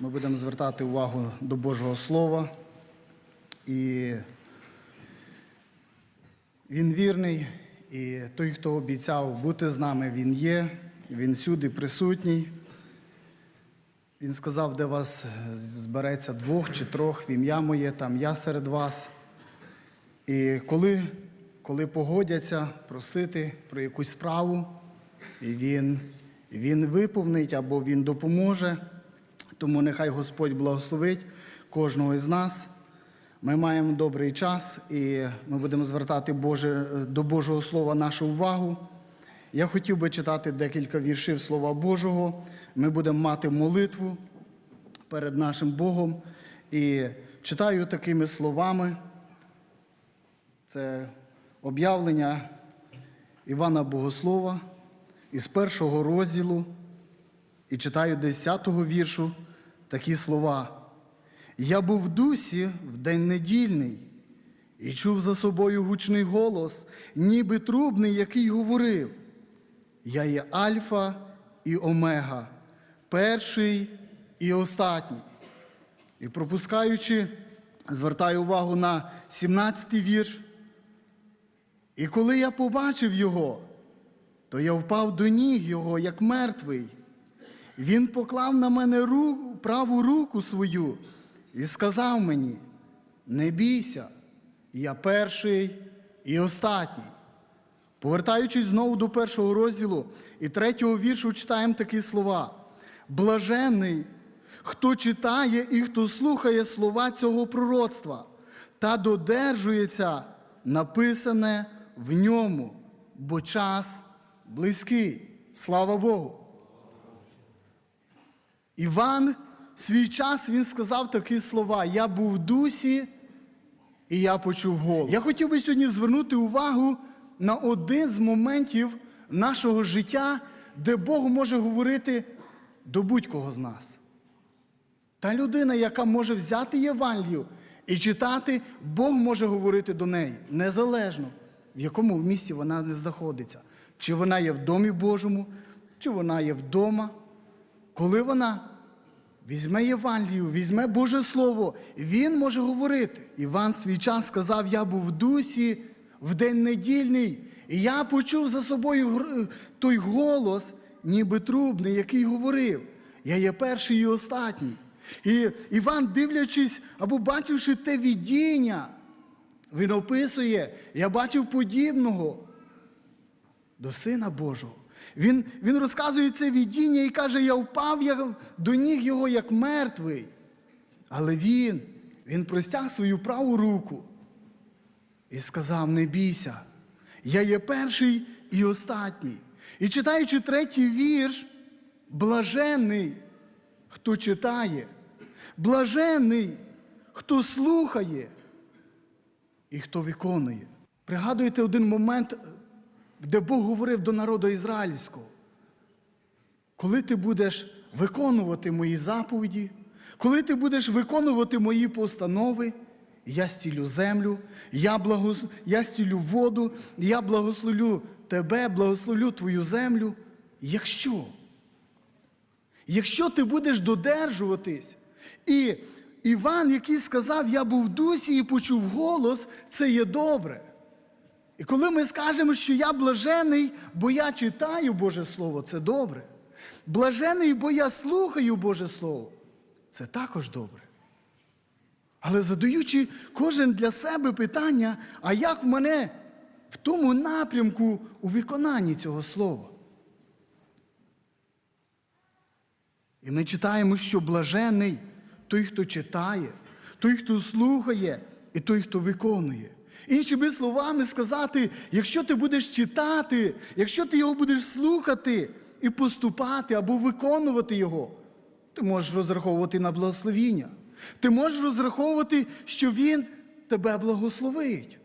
Ми будемо звертати увагу до Божого Слова. І він вірний, і той, хто обіцяв бути з нами, він є, він всюди присутній. Він сказав, де вас збереться двох чи трьох в ім'я моє, там я серед вас. І коли, коли погодяться просити про якусь справу, і він, він виповнить або він допоможе, тому нехай Господь благословить кожного із нас. Ми маємо добрий час і ми будемо звертати Боже, до Божого Слова нашу увагу. Я хотів би читати декілька віршів Слова Божого. Ми будемо мати молитву перед нашим Богом. І читаю такими словами. Це об'явлення Івана Богослова із першого розділу і читаю 10-го віршу такі слова. Я був в дусі в день недільний і чув за собою гучний голос, ніби трубний, який говорив: Я є Альфа і Омега, перший і остатній. І пропускаючи, звертаю увагу на 17-й вірш. І коли я побачив його, то я впав до ніг його, як мертвий. Він поклав на мене руку, праву руку свою і сказав мені: не бійся, я перший і остатній. Повертаючись знову до першого розділу і третього віршу, читаємо такі слова: Блаженний, хто читає і хто слухає слова цього пророцтва та додержується написане в ньому, бо час близький. Слава Богу. Іван свій час він сказав такі слова: Я був в дусі, і я почув голос. Я хотів би сьогодні звернути увагу на один з моментів нашого життя, де Бог може говорити до будь-кого з нас. Та людина, яка може взяти Євангелію і читати, Бог може говорити до неї незалежно, в якому місці вона не знаходиться. Чи вона є в домі Божому, чи вона є вдома. Коли вона візьме Євангелію, візьме Боже Слово, він може говорити. Іван свій час сказав: Я був в дусі в день недільний, і я почув за собою той голос, ніби трубний, який говорив: Я є перший і остатній. І Іван, дивлячись або бачивши те видіння, він описує, я бачив подібного до Сина Божого. Він, він розказує це видіння і каже, я впав я до ніг його як мертвий. Але він, він простяг свою праву руку і сказав: не бійся, я є перший і остатній. І читаючи третій вірш, блаженний, хто читає, блаженний, хто слухає і хто виконує. Пригадуєте один момент, де Бог говорив до народу ізраїльського. Коли ти будеш виконувати мої заповіді, коли ти будеш виконувати мої постанови, я стілю землю, я, благос... я стілю воду, я благословлю тебе, благословлю твою землю. Якщо? Якщо ти будеш додержуватись, і Іван, який сказав, я був в дусі і почув голос, це є добре. І коли ми скажемо, що я блажений, бо я читаю Боже Слово, це добре. Блажений, бо я слухаю Боже Слово, це також добре. Але задаючи кожен для себе питання, а як в мене в тому напрямку у виконанні цього слова? І ми читаємо, що блажений той, хто читає, той, хто слухає, і той, хто виконує. Іншими словами сказати, якщо ти будеш читати, якщо ти його будеш слухати і поступати або виконувати його, ти можеш розраховувати на благословіння. Ти можеш розраховувати, що Він тебе благословить.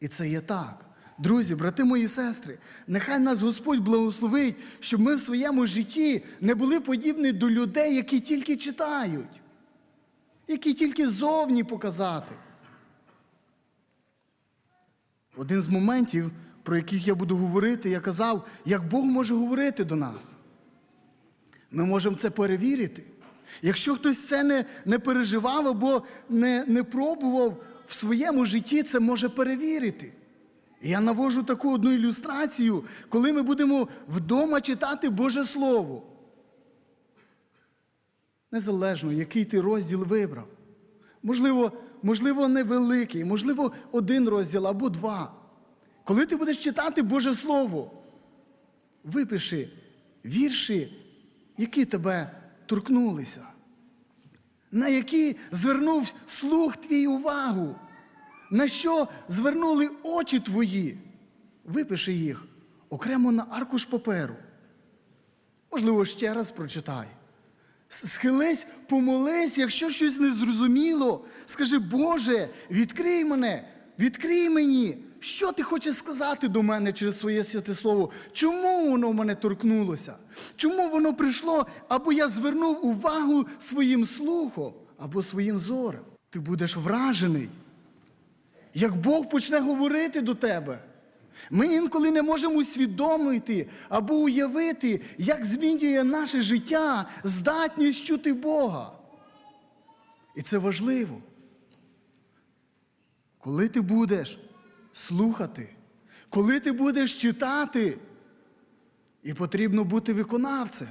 І це є так. Друзі, брати мої сестри, нехай нас Господь благословить, щоб ми в своєму житті не були подібні до людей, які тільки читають, які тільки зовні показати. Один з моментів, про яких я буду говорити, я казав, як Бог може говорити до нас. Ми можемо це перевірити. Якщо хтось це не, не переживав або не, не пробував в своєму житті, це може перевірити. І я навожу таку одну ілюстрацію, коли ми будемо вдома читати Боже Слово. Незалежно, який ти розділ вибрав. Можливо, можливо, невеликий, можливо, один розділ або два. Коли ти будеш читати Боже Слово, випиши вірші, які тебе торкнулися, на які звернув слух твій увагу, на що звернули очі твої. Випиши їх окремо на аркуш паперу. Можливо, ще раз прочитай. Схились, помолись, якщо щось не зрозуміло, скажи, Боже, відкрий мене, відкрий мені, що ти хочеш сказати до мене через своє святе слово? Чому воно в мене торкнулося? Чому воно прийшло, або я звернув увагу своїм слухом, або своїм зором? Ти будеш вражений, як Бог почне говорити до тебе. Ми інколи не можемо усвідомити або уявити, як змінює наше життя здатність чути Бога. І це важливо. Коли ти будеш слухати, коли ти будеш читати, і потрібно бути виконавцем.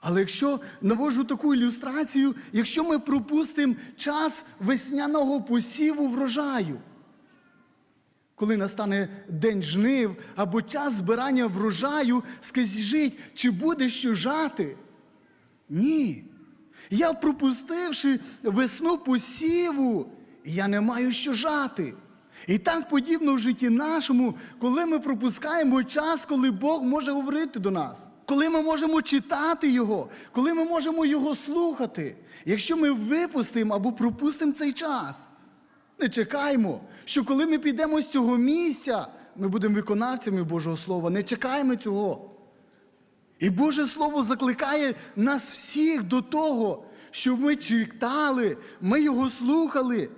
Але якщо навожу таку ілюстрацію, якщо ми пропустимо час весняного посіву врожаю, коли настане день жнив або час збирання врожаю, скажіть, чи буде що жати? Ні. Я, пропустивши весну посіву, я не маю що жати. І так подібно в житті нашому, коли ми пропускаємо час, коли Бог може говорити до нас, коли ми можемо читати Його, коли ми можемо Його слухати. Якщо ми випустимо або пропустимо цей час, не чекаймо, що коли ми підемо з цього місця, ми будемо виконавцями Божого Слова. Не чекаємо цього. І Боже Слово закликає нас всіх до того, щоб ми читали, ми його слухали,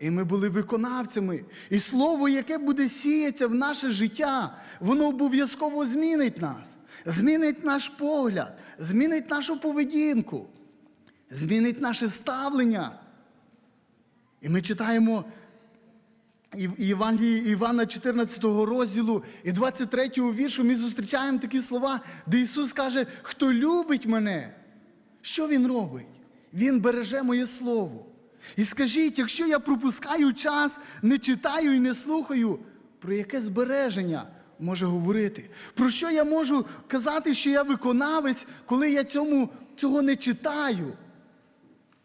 і ми були виконавцями. І слово, яке буде сіятися в наше життя, воно обов'язково змінить нас, змінить наш погляд, змінить нашу поведінку, змінить наше ставлення. І ми читаємо Євангелії Івана 14 розділу і 23 віршу ми зустрічаємо такі слова, де Ісус каже, хто любить мене, що Він робить? Він береже моє слово. І скажіть, якщо я пропускаю час, не читаю і не слухаю, про яке збереження може говорити? Про що я можу казати, що я виконавець, коли я цьому, цього не читаю?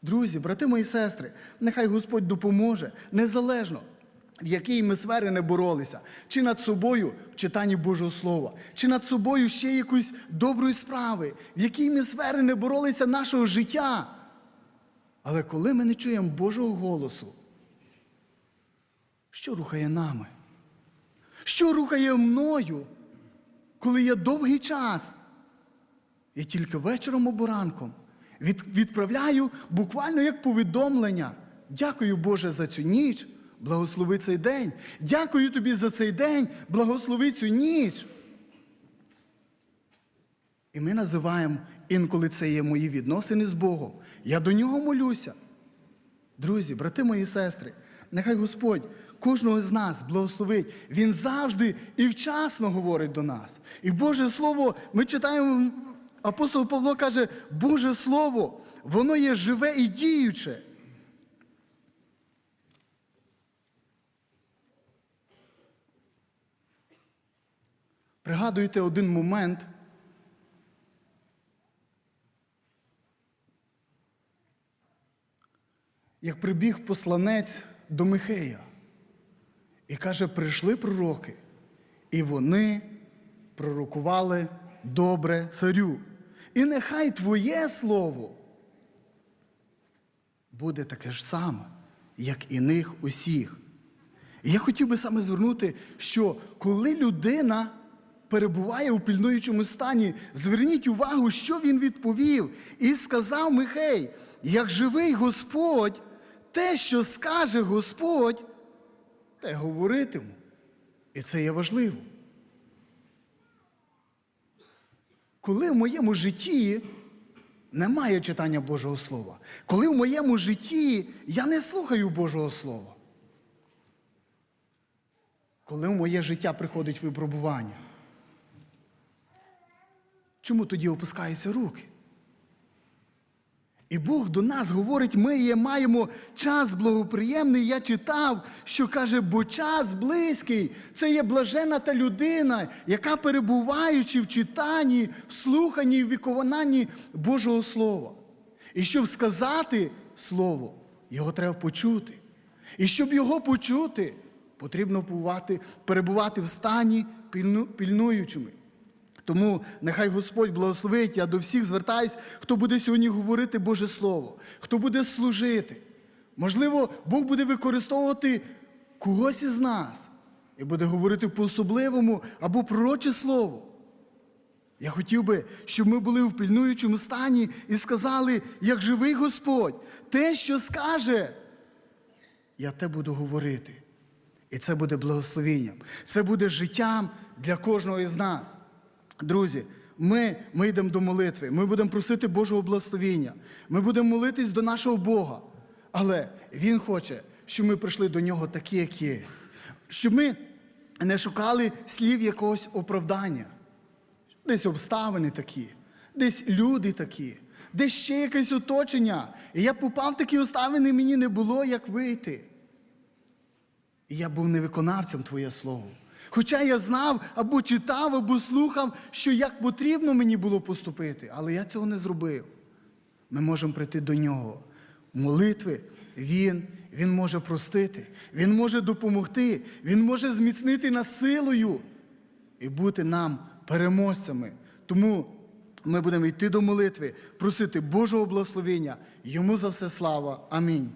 Друзі, брати мої сестри, нехай Господь допоможе незалежно, в якій ми сфері не боролися, чи над собою в читанні Божого Слова, чи над собою ще якоїсь доброї справи, в якій ми сфері не боролися нашого життя. Але коли ми не чуємо Божого голосу, що рухає нами? Що рухає мною, коли я довгий час і тільки вечором або ранком від, відправляю буквально як повідомлення. Дякую, Боже, за цю ніч. Благослови цей день. Дякую тобі за цей день, благослови цю ніч. І ми називаємо інколи це є мої відносини з Богом. Я до нього молюся. Друзі, брати мої сестри, нехай Господь кожного з нас благословить. Він завжди і вчасно говорить до нас. І Боже Слово, ми читаємо, апостол Павло каже, Боже Слово, воно є живе і діюче. Пригадуєте один момент. Як прибіг посланець до Михея і каже, прийшли пророки, і вони пророкували добре царю. І нехай твоє слово буде таке ж саме, як і них усіх. І я хотів би саме звернути, що коли людина перебуває у пільнуючому стані, зверніть увагу, що він відповів, і сказав Михей, як живий Господь, те, що скаже Господь, те говоритиму. І це є важливо. Коли в моєму житті немає читання Божого Слова. Коли в моєму житті я не слухаю Божого Слова. Коли в моє життя приходить випробування. Чому тоді опускаються руки? І Бог до нас говорить, ми є, маємо час благоприємний. Я читав, що каже, бо час близький. Це є блажена та людина, яка перебуваючи в читанні, в слуханні, в виконанні Божого Слова. І щоб сказати Слово, його треба почути. І щоб його почути, потрібно перебувати в стані пільну- пільнуючими. Тому нехай Господь благословить, я до всіх звертаюсь, хто буде сьогодні говорити Боже Слово, хто буде служити. Можливо, Бог буде використовувати когось із нас і буде говорити по-особливому або пророче слово. Я хотів би, щоб ми були в пільнуючому стані і сказали, як живий Господь, те, що скаже, я те буду говорити. І це буде благословенням. Це буде життям для кожного із нас. Друзі, ми, ми йдемо до молитви, ми будемо просити Божого благословення, ми будемо молитись до нашого Бога. Але Він хоче, щоб ми прийшли до нього такі, як є. Щоб ми не шукали слів якогось оправдання. Десь обставини такі, десь люди такі, десь ще якесь оточення. І я попав в такі обставини, мені не було як вийти. І я був невиконавцем Твоє Слово. Хоча я знав або читав, або слухав, що як потрібно мені було поступити, але я цього не зробив. Ми можемо прийти до нього. Молитви Він, Він може простити, Він може допомогти, Він може зміцнити нас силою і бути нам переможцями. Тому ми будемо йти до молитви, просити Божого благословення. Йому за все слава. Амінь.